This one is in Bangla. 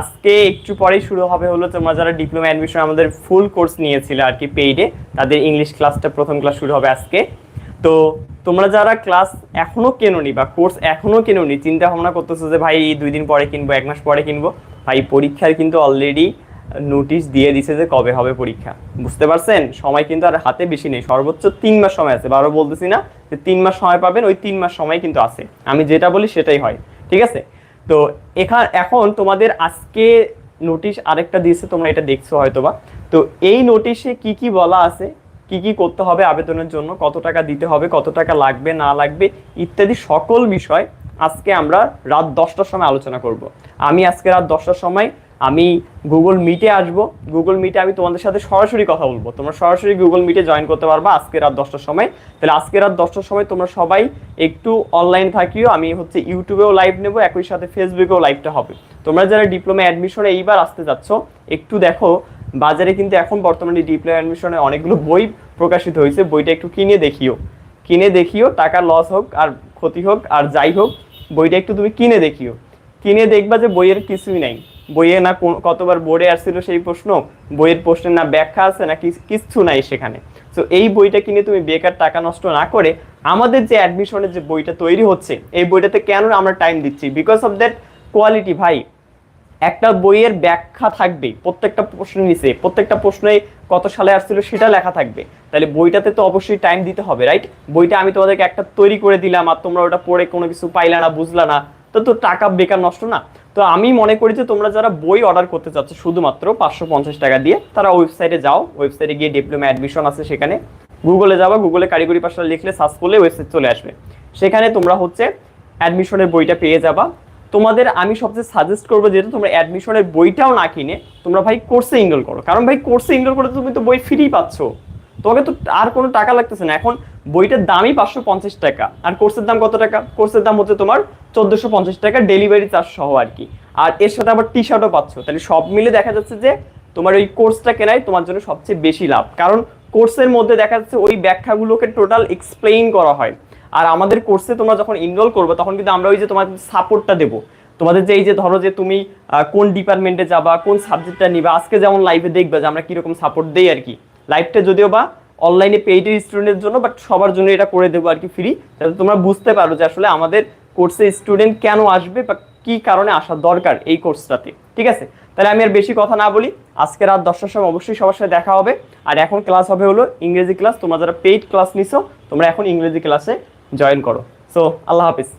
আজকে একটু পরেই শুরু হবে হলো তোমরা যারা ডিপ্লোমা অ্যাডমিশন আমাদের ফুল কোর্স নিয়েছিলে আর কি পেইডে তাদের ইংলিশ ক্লাসটা প্রথম ক্লাস শুরু হবে আজকে। তো তোমরা যারা ক্লাস এখনও কেনোনি বা কোর্স এখনও কেনোনি, চিন্তা ভাবনা করতেছো যে ভাই দুই দিন পরে কিনবো, এক মাস পরে কিনবো, ভাই পরীক্ষার কিন্তু অলরেডি নোটিশ দিয়ে দিছে যে কবে হবে পরীক্ষা। বুঝতে পারছেন? সময় কিন্তু আর হাতে বেশি নেই, সর্বোচ্চ তিন মাস সময় আছে। বারো বলতেছি না যে তিন মাস সময় পাবেন, ওই তিন মাস সময় কিন্তু আছে। আমি যেটা বলি সেটাই হয়, ঠিক আছে? তো এখান, এখন তোমাদের আজকে নোটিশ আরেকটা দিয়েছে, তোমরা এটা দেখছ হয়তোবা। তো এই নোটিশে কি কি বলা আছে, কি কি করতে হবে আবেদনের জন্য, কত টাকা দিতে হবে, কত টাকা লাগবে, না লাগবে, ইত্যাদি সকল বিষয় আজকে আমরা রাত দশটার সময় আলোচনা করব। আমি আজকে রাত দশটার সময় আমি গুগল মিটে আসব। গুগল মিটে আমি তোমাদের সাথে সরাসরি কথা বলব। তোমরা সরাসরি গুগল মিটে জয়েন করতে পারবা আজকে রাত দশটার সময়। তাহলে আজকে রাত দশটার সময় তোমরা সবাই একটু অনলাইন থাকিও। আমি হচ্ছে ইউটিউবেও লাইভ নেব, একই সাথে ফেসবুকেও লাইভটা হবে। তোমরা যারা ডিপ্লোমা অ্যাডমিশনে এইবার আসতে যাচ্ছ, একটু দেখো, বাজারে কিন্তু এখন বর্তমানে ডিপ্লোমা অ্যাডমিশনে অনেকগুলো বই প্রকাশিত হয়েছে। বইটা একটু কিনে দেখিও। কিনে দেখিও টাকা লস হোক আর ক্ষতি হোক, আর যাই হোক, বইটা একটু তুমি কিনে দেখিও। কিনে দেখবা যে বইয়ের কিছুই নাই। বইয়ে না কতবার বোর্ডে আসছিল সেই প্রশ্ন? বইয়ের প্রশ্নের না ব্যাখ্যা আছে না কিচ্ছু নাই সেখানে? তো এই বইটা কিনে তুমি বেকার টাকা নষ্ট না করে আমাদের যে অ্যাডমিশনের যে বইটা তৈরি হচ্ছে, এই বইটাতে কেন আমরা টাইম দিচ্ছি? বিকজ অফ দ্যাট কোয়ালিটি ভাই, একটা বইয়ের ব্যাখ্যা থাকবে, প্রত্যেকটা প্রশ্নের নিচে, প্রত্যেকটা প্রশ্নে কত সালে আসছিল সেটা লেখা থাকবে। তাহলে বইটাতে তো অবশ্যই টাইম দিতে হবে রাইট বইটা আমি তোমাদেরকে একটা তৈরি করে দিলাম, আর তোমরা ওটা পড়ে কোনো কিছু পাইলা না, বুঝলা না, তো তো টাকা বেকার নষ্ট না। তো আমি মনে করি যে তোমরা যারা বই অর্ডার করতে চাচ্ছ, শুধুমাত্র পাঁচশো পঞ্চাশ টাকা দিয়ে, তারা ওয়েবসাইটে যাও ওয়েবসাইটে গিয়ে ডিপ্লোমা অ্যাডমিশন আছে সেখানে। গুগলে যাবা গুগলে কারিগরি পাশটা লিখলে সার্চ করলে ওয়েবসাইট চলে আসবে। সেখানে তোমরা হচ্ছে অ্যাডমিশনের বইটা পেয়ে যাবা। তোমাদের আমি সবচেয়ে সাজেস্ট করব যেহেতু তোমরা অ্যাডমিশনের বইটাও না কিনে, তোমরা ভাই কোর্সে ইনরোল করো। কারণ ভাই কোর্সে ইনরোল করে তুমি তো বই ফ্রি পাচ্ছ। তোমাকে তো আর কোনো টাকা লাগতেছে না। এখন বইটার দামই পাঁচশো পঞ্চাশ টাকা। আর কোর্সের দাম কত টাকা? কোর্সের দাম হচ্ছে তোমার চোদ্দোশো পঞ্চাশ টাকা ডেলিভারি চার্জ সহ আর কি। আর এর সাথে আবার টি শার্টও পাচ্ছ। তাহলে সব মিলে দেখা যাচ্ছে যে তোমার ওই কোর্সটা কেনাই তোমার জন্য সবচেয়ে বেশি লাভ। কারণ কোর্সের মধ্যে দেখা যাচ্ছে ওই ব্যাখ্যাগুলোকে টোটাল এক্সপ্লেইন করা হয়। আর আমাদের কোর্সে তোমরা যখন ইনরোল করবে, তখন কিন্তু আমরা ওই যে তোমার সাপোর্টটা দেবো। তোমাদের যে এই যে ধরো যে তুমি কোন ডিপার্টমেন্টে যাবা, কোন সাবজেক্টটা নিবা, আজকে যেমন লাইভে দেখবে যে আমরা কীরকম সাপোর্ট দেই আর কি। লাইভটা যদিও বা অনলাইনে পেইডের স্টুডেন্টের জন্য বাট সবার জন্য এটা করে দেবো আর কি ফ্রি যাতে তোমরা বুঝতে পারো যে আসলে আমাদের কোর্সে স্টুডেন্ট কেন আসবে, বা কি কারণে আসা দরকার এই কোর্সটাতে ঠিক আছে? তাহলে আমি আর বেশি কথা না বলি। আজকে রাত দশটার সময় অবশ্যই সবার সাথে দেখা হবে। আর এখন ক্লাস হবে হলো ইংরেজি ক্লাস তোমরা যারা পেইড ক্লাস নিছো, তোমরা এখন ইংরেজি ক্লাসে জয়েন করো। সো আল্লাহ হাফিজ।